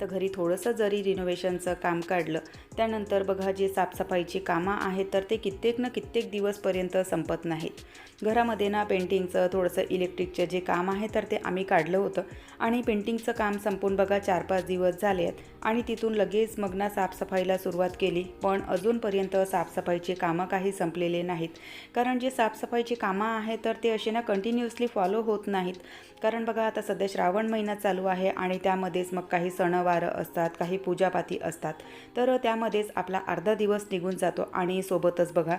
तर घरी थोडंसं जरी रिनोव्हेशनचं काम काढलं त्यानंतर बघा जे साफसफाईची कामं आहेत तर ते कित्येक ना कित्येक दिवसपर्यंत संपत नाहीत. घरामध्ये ना पेंटिंगचं थोडंसं इलेक्ट्रिकचं जे काम आहे तर ते आम्ही काढलं होतं. आणि पेंटिंगचं काम संपून बघा चार पाच दिवस झाले आहेत आणि तिथून लगेच मग ना साफसफाईला सुरुवात केली. पण अजूनपर्यंत साफसफाईची कामं काही संपलेले नाहीत. कारण जे साफसफाईची कामं आहेत तर ते असे ना कंटिन्युअसली फॉलो होत नाहीत. कारण बघा आता सध्या श्रावण महिना चालू आहे आणि त्यामध्येच मग काही वारं असतात काही पूजापाती असतात. तर त्यामध्येच आपला अर्धा दिवस निघून जातो आणि सोबतच बघा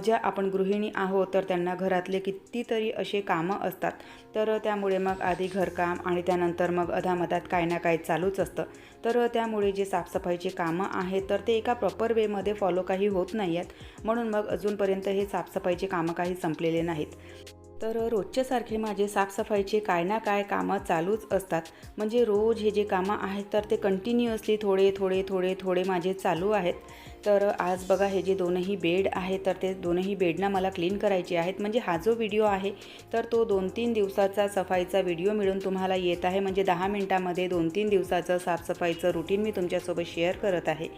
ज्या आपण गृहिणी आहोत तर त्यांना घरातले कितीतरी असे कामं असतात. तर त्यामुळे मग आधी घरकाम आणि त्यानंतर मग अधामधात काय ना काय चालूच असतं. तर त्यामुळे जे साफसफाईचे कामं आहेत तर ते एका प्रॉपर वेमध्ये फॉलो काही होत नाही आहेत म्हणून मग अजूनपर्यंत हे साफसफाईचे कामं काही संपलेले नाहीत. तर रोजच्यासारखे माझे साफसफाईचे काय ना काय कामं चालूच असतात. म्हणजे रोज हे जे कामं आहेत तर ते कंटिन्युअसली थोडे थोडे थोडे थोडे माझे चालू आहेत. तर आज बघा हे जे दोनही बेड आहेत तर ते दोनही बेडना मला क्लीन करायचे आहेत. म्हणजे हा जो व्हिडिओ आहे तर तो दोन तीन दिवसाचा सफाईचा व्हिडिओ मिळून तुम्हाला येत आहे. म्हणजे दहा मिनटामध्ये दोन तीन दिवसाचं साफसफाईचं रुटीन मी तुमच्यासोबत शेअर करत आहे.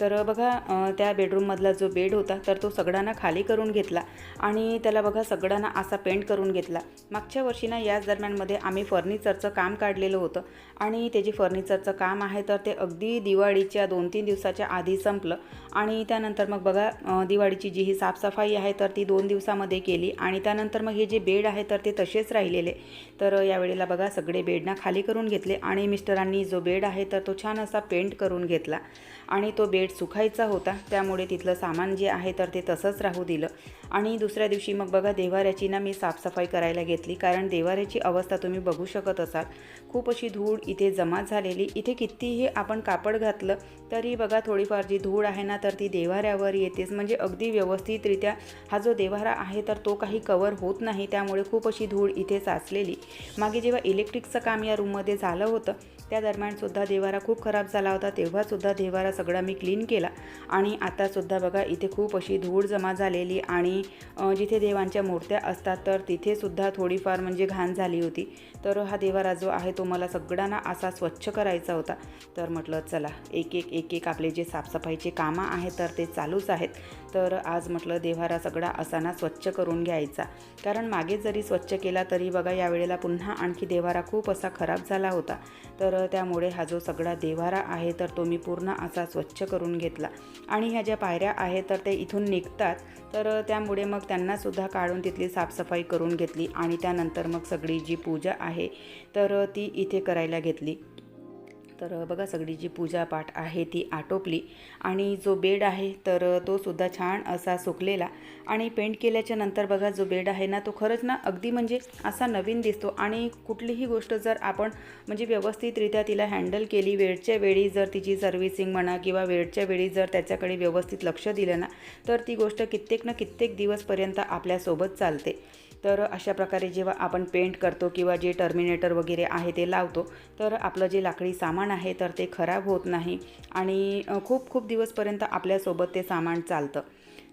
तर बघा त्या बेडरूममधला जो बेड होता तर तो सगळ्यांना खाली करून घेतला आणि त्याला बघा सगळ्यांना असा पेंट करून घेतला. मागच्या वर्षी ना याच दरम्यानमध्ये आम्ही फर्निचरचं काम काढलेलं होतं आणि ते जे फर्निचरचं काम आहे तर ते अगदी दिवाळीच्या दोन तीन दिवसाच्या आधी संपलं आणि त्यानंतर मग बघा दिवाळीची जी ही साफसफाई आहे तर ती दोन दिवसामध्ये केली आणि त्यानंतर मग हे जे बेड आहे तर ते तसेच राहिलेले. तर यावेळेला बघा सगळे बेडना खाली करून घेतले आणि मिस्टरांनी जो बेड आहे तर तो छान असा पेंट करून घेतला आणि तो बेड सुखायचा होता. त्यामुळे तिथलं सामान जे आहे तर ते तसंच राहू दिलं. आणि दुसऱ्या दिवशी मग बघा देवाऱ्याची ना मी साफसफाई करायला घेतली. कारण देवाऱ्याची अवस्था तुम्ही बघू शकत असाल. खूप अशी धूळ इथे जमा झालेली. इथे कितीही आपण कापड घातलं तरी बघा थोडीफार जी धूळ आहे ना तर ती देवाऱ्यावर येतेच. म्हणजे अगदी व्यवस्थितरित्या हा जो देवारा आहे तर तो काही कवर होत नाही. त्यामुळे खूप अशी धूळ इथे साचलेली. मागे जेव्हा इलेक्ट्रिकचं काम या रूममध्ये झालं होतं त्या दरम्यानसुद्धा देवारा खूप खराब झाला होता. तेव्हासुद्धा देवारा सगळा मी क्लीन केला. आणि आतासुद्धा बघा इथे खूप अशी धूळ जमा झालेली आणि जिथे देवांच्या मूर्त्या असतात तर तिथेसुद्धा थोडीफार म्हणजे घाण झाली होती. तर हा देवारा जो आहे तो मला सगळ्यांना असा स्वच्छ करायचा होता. तर म्हटलं चला एक एक एक एक आपले जे साफसफाईचे कामं आहेत तर ते चालूच आहेत. तर आज म्हटलं देव्हारा सगळा असाना स्वच्छ करून घ्यायचा. कारण मागे जरी स्वच्छ केला तरी बघा यावेळेला पुन्हा आणखी देव्हारा खूप असा खराब झाला होता. तर त्यामुळे हा जो सगळा देवारा आहे तर तो मी पूर्ण असा स्वच्छ करून घेतला. आणि ह्या ज्या पायऱ्या आहेत तर ते इथून निघतात. तर त्यामुळे मग त्यांनासुद्धा काढून तिथली साफसफाई करून घेतली. आणि त्यानंतर मग सगळी जी पूजा आहे तर ती इथे करायला घेतली. तर बघा सगळी जी पूजापाठ आहे ती आटोपली. आणि जो बेड आहे तर तो सुद्धा छान असा सुकलेला. आणि पेंट केल्याच्यानंतर बघा जो बेड आहे ना तो खरंच ना अगदी म्हणजे असा नवीन दिसतो. आणि कुठलीही गोष्ट जर आपण म्हणजे व्यवस्थितरित्या तिला हँडल केली वेळच्या वेळी जर तिची सर्व्हिसिंग म्हणा किंवा वेळच्या वेळी जर त्याच्याकडे व्यवस्थित लक्ष दिलं ना तर ती गोष्ट कित्येक ना कित्येक दिवसपर्यंत आपल्यासोबत चालते. तर अशा प्रकारे जेव्हा आपण पेंट करतो किंवा जे टर्मिनेटर वगैरे आहे ते लावतो तर आपलं जे लाकडी सामान आहे तर ते खराब होत नाही. आणि खूप खूप दिवसपर्यंत आपल्यासोबत ते सामान चालतं.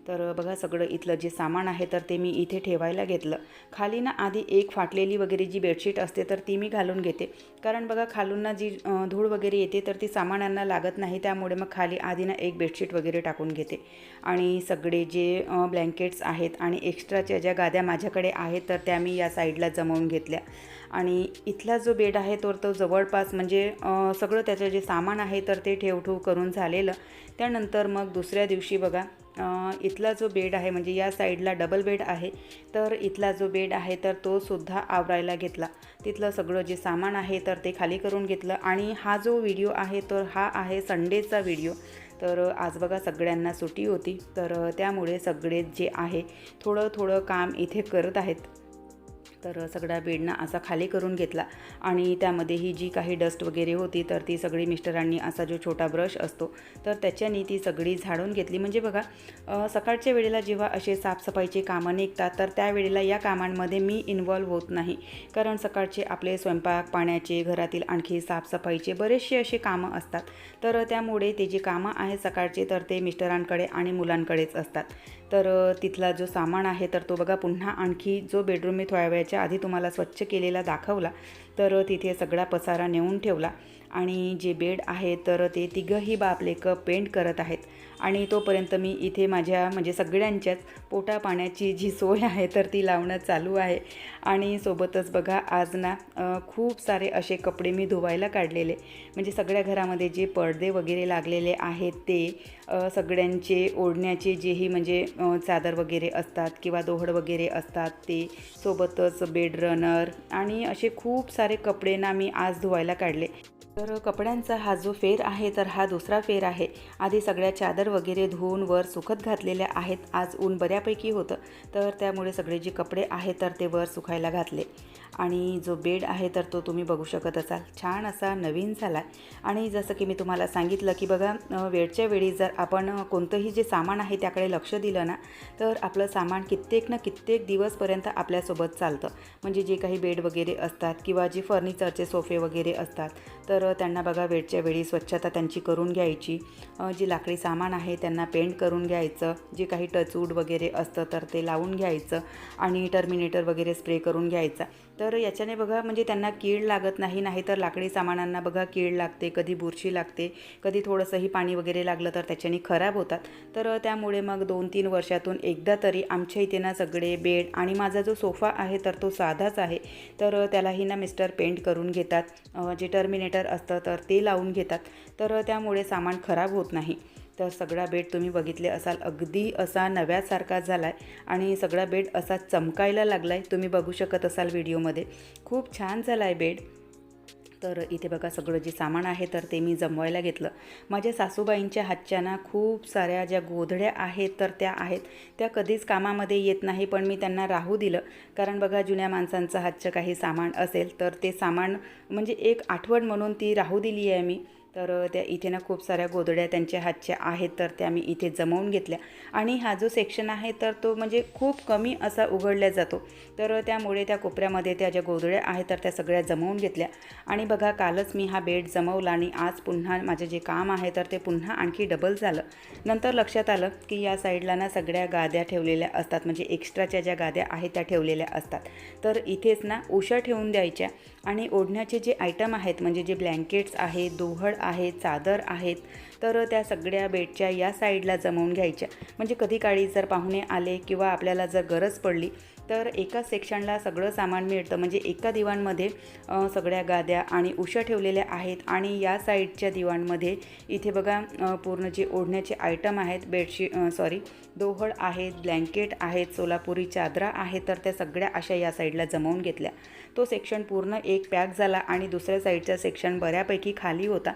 तर बघा सगळं इथलं जे सामान आहे तर ते मी इथे ठेवायला घेतलं. खाली ना आधी एक फाटलेली वगैरे जी बेडशीट असते तर ती मी घालून घेते. कारण बघा खालून ना जी धूळ वगैरे येते तर ती सामानांना लागत नाही त्यामुळे मग खाली आधी ना एक बेडशीट वगैरे टाकून घेते. आणि सगळे जे ब्लँकेट्स आहेत आणि एक्स्ट्राच्या ज्या गाद्या माझ्याकडे आहेत तर त्या मी या साईडला जमवून घेतल्या. आणि इथला जो बेड आहे तर तो जवळपास म्हणजे सगळं त्याचं जे सामान आहे तर ते ठेवठेव करून झालेलं. त्यानंतर मग दुसऱ्या दिवशी बघा इथला जो बेड आहे म्हणजे या साईडला डबल बेड आहे तर इथला जो बेड आहे तर तो सुद्धा आवरायला घेतला. तिथलं सगळं जे सामान आहे तर ते खाली करून घेतलं. आणि हा जो व्हिडिओ आहे तर हा आहे संडेचा व्हिडिओ. तर आज बघा सगळ्यांना सुट्टी होती तर त्यामुळे सगळे जे आहे थोडं थोडं काम इथे करत आहेत. तर सगळा बेडना असा खाली करून घेतला. आणि त्यामध्ये ही जी काही डस्ट वगैरे होती तर ती सगळी मिस्टरांनी असा जो छोटा ब्रश असतो तर त्याच्याने ती सगळी झाडून घेतली. म्हणजे बघा सकाळच्या वेळेला जेव्हा असे साफसफाईचे कामं निघतात तर त्यावेळेला या कामांमध्ये मी इन्वॉल्व होत नाही. कारण सकाळचे आपले स्वयंपाक पाण्याचे घरातील आणखी साफसफाईचे बरेचसे असे कामं असतात. तर त्यामुळे ते जे कामं आहेत सकाळचे तर ते मिस्टरांकडे आणि मुलांकडेच असतात. तर तिथला जो सामान आहे तर तो बघा पुन्हा आणखी जो बेडरूम मी थोड्या वेळाच्या आधी तुम्हाला स्वच्छ केलेला दाखवला तर तिथे सगळा पसारा नेऊन ठेवला. आणि जे बेड आहे तर ते तिघंही बापलेक पेंट करत आहेत. आणि तोपर्यंत मी इथे माझ्या म्हणजे सगळ्यांच्याच पोटा पाण्याची जी सोय आहे तर ती लावणं चालू आहे. आणि सोबतच बघा आज ना खूप सारे असे कपडे मी धुवायला काढलेले. म्हणजे सगळ्या घरामध्ये जे पडदे वगैरे लागलेले आहेत ते सगळ्यांचे ओढण्याचे जेही म्हणजे चादर वगैरे असतात किंवा दोहड वगैरे असतात ते सोबतच बेड रनर आणि असे खूप सारे कपडे ना मी आज धुवायला काढले. तर कपड्यांचा हा जो फेर आहे तर हा दुसरा फेर आहे. आधी सगळ्या चादर वगैरे धुवून वर सुखत घातलेल्या आहेत. आज ऊन बऱ्यापैकी होतं. तर त्यामुळे सगळे जे कपडे आहेत तर ते वर सुकायला घातले. आणि जो बेड आहे तर तो तुम्ही बघू शकत असाल. छान असा नवीन झाला आहे आणि जसं की मी तुम्हाला सांगितलं की बघा वेळच्या वेळी जर आपण कोणतंही जे सामान आहे त्याकडे लक्ष दिलं ना तर आपलं सामान कित्येक ना कित्येक दिवसपर्यंत आपल्यासोबत चालतं. म्हणजे जे काही बेड वगैरे असतात किंवा जे फर्निचरचे सोफे वगैरे असतात तर त्यांना बघा वेळच्या वेळी स्वच्छता त्यांची करून घ्यायची. जी जे लाकडी सामान आहे त्यांना पेंट करून घ्यायचं. जे काही टचवूड वगैरे असतं तर ते लावून घ्यायचं आणि टर्मिनेटर वगैरे स्प्रे करून घ्यायचा. तर तर याच्याने बघा म्हणजे त्यांना कीड लागत नाही नाही तर लाकडी सामानांना बघा कीड लागते कधी बुरशी लागते कधी थोडंसंही पाणी वगैरे लागलं तर त्याच्याने खराब होतात. तर त्यामुळे मग दोन तीन वर्षातून एकदा तरी आमच्या इथे ना सगळे बेड आणि माझा जो सोफा आहे तर तो साधाच आहे. तर त्यालाही ना मिस्टर पेंट करून घेतात. जे टर्मिनेटर असतं तर ते लावून घेतात. तर त्यामुळे सामान खराब होत नाही. तर सगळा बेड तुम्ही बघितले असाल. अगदी असा नव्यासारखा झाला आहे आणि सगळा बेड असा चमकायला लागला आहे तुम्ही बघू शकत असाल व्हिडिओमध्ये. खूप छान झाला आहे बेड. तर इथे बघा सगळं जे सामान आहे तर ते मी जमवायला घेतलं. माझ्या सासूबाईंच्या हातच्या ना खूप साऱ्या ज्या गोधड्या आहेत तर त्या आहेत. त्या कधीच कामामध्ये येत नाही पण मी त्यांना राहू दिलं. कारण बघा जुन्या माणसांचं हातचं काही सामान असेल तर ते सामान म्हणजे एक आठवण म्हणून ती राहू दिली आहे मी. तर त्या इथे ना खूप साऱ्या गोधड्या त्यांच्या हातच्या आहेत तर त्या मी इथे जमवून घेतल्या. आणि हा जो सेक्शन आहे तर तो म्हणजे खूप कमी असा उघडला जातो. तर त्यामुळे त्या कोपऱ्यामध्ये त्या ज्या गोधड्या आहेत तर त्या सगळ्या जमवून घेतल्या. आणि बघा कालच मी हा बेड जमवला आणि आज पुन्हा माझं जे काम आहे तर ते पुन्हा आणखी डबल झालं. नंतर लक्षात आलं की या साईडला ना सगळ्या गाद्या ठेवलेल्या असतात. म्हणजे एक्स्ट्राच्या ज्या गाद्या आहेत त्या ठेवलेल्या असतात. तर इथेच ना उशा ठेवून द्यायच्या. आणि ओढण्याचे जे आयटम आहेत म्हणजे जे ब्लँकेट्स आहे दोहड आहे चादर आहेत. तर त्या सगळ्या बेडच्या या साईडला जमवून घ्यायच्या. म्हणजे कधी काळी जर पाहुणे आले किंवा आपल्याला जर गरज पडली तर एका सेक्शनला सगळं सामान मिळतं. म्हणजे एका दिवाणमध्ये सगळ्या गाद्या आणि उशा ठेवलेल्या आहेत आणि या साईडच्या दिवाणमध्ये इथे बघा पूर्ण जे ओढण्याचे आयटम आहेत बेडशीट सॉरी दोहळ आहेत ब्लँकेट आहेत सोलापुरी चादरा आहेत तर त्या सगळ्या अशा या साईडला जमवून घेतल्या. तो सेक्शन पूर्ण एक पॅक झाला आणि दुसऱ्या साईडचा सेक्शन बऱ्यापैकी खाली होता.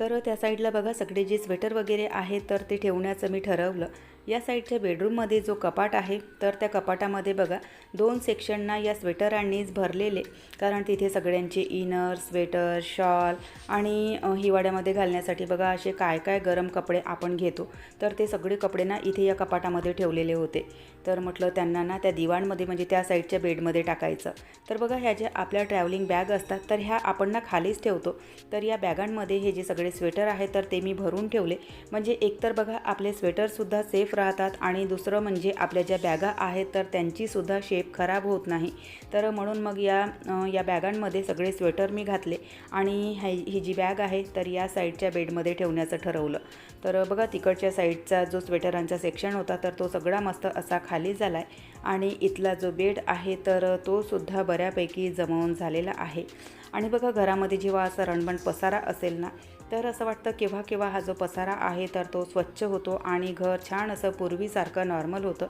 तर त्या साईडला बघा सगळे जे स्वेटर वगैरे आहेत तर ते ठेवण्याचं मी ठरवलं. या साईडच्या बेडरूममध्ये जो कपाट आहे तर त्या कपाटामध्ये बघा दोन सेक्शनना या स्वेटरांनीच भरलेले. कारण तिथे सगळ्यांचे इनर स्वेटर शॉल आणि हिवाळ्यामध्ये घालण्यासाठी बघा असे काय काय गरम कपडे आपण घेतो. तर ते सगळे कपडे ना इथे या कपाटामध्ये ठेवलेले होते. तर म्हटलं त्यांना ना त्या दिवाणमध्ये म्हणजे त्या साईडच्या बेडमध्ये टाकायचं. तर बघा ह्या ज्या आपल्या ट्रॅव्हलिंग बॅग असतात तर ह्या आपण ना खालीच ठेवतो. तर या बॅगांमध्ये हे जे सगळे स्वेटर आहे तर ते मी भरून ठेवले. म्हणजे एकतर बघा आपले स्वेटरसुद्धा सेफ राहतात आणि दुसरं म्हणजे आपल्या ज्या बॅगा आहेत तर त्यांचीसुद्धा शेप खराब होत नाही. तर म्हणून मग या या बॅगांमध्ये सगळे स्वेटर मी घातले आणि ही ही जी बॅग आहे तर या साईडच्या बेडमध्ये ठेवण्याचं ठरवलं. तर बघा तिकडच्या साईडचा जो स्वेटरांचा सेक्शन होता तर तो सगळा मस्त असा खाली झाला आहे आणि इथला जो बेड आहे तर तो सुद्धा बऱ्यापैकी जमवून झालेला आहे. आणि बघा घरामध्ये जेव्हा असा रणबण पसारा असेल ना तर असं वाटतं केव्हा केव्हा हा जो पसारा आहे तर तो स्वच्छ होतो आणि घर छान असं पूर्वीसारखं नॉर्मल होतं.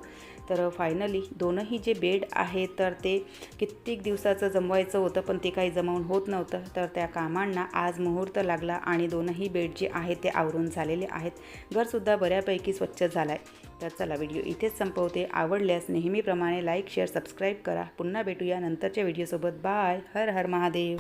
तर फायनली दोनही जे बेड आहे तर ते कित्येक दिवसाचं जमवायचं होतं पण ते काही जमवून होत नव्हतं. तर त्या कामांना आज मुहूर्त लागला आणि दोनही बेड जे आहेत ते आवरून झालेले आहेत. घरसुद्धा बऱ्यापैकी स्वच्छ झालं आहे तर चला व्हिडिओ इथेच संपवते. आवडल्यास नेहमीप्रमाणे लाईक शेअर सबस्क्राईब करा. पुन्हा भेटूया नंतरच्या व्हिडिओसोबत बाय हर हर महादेव.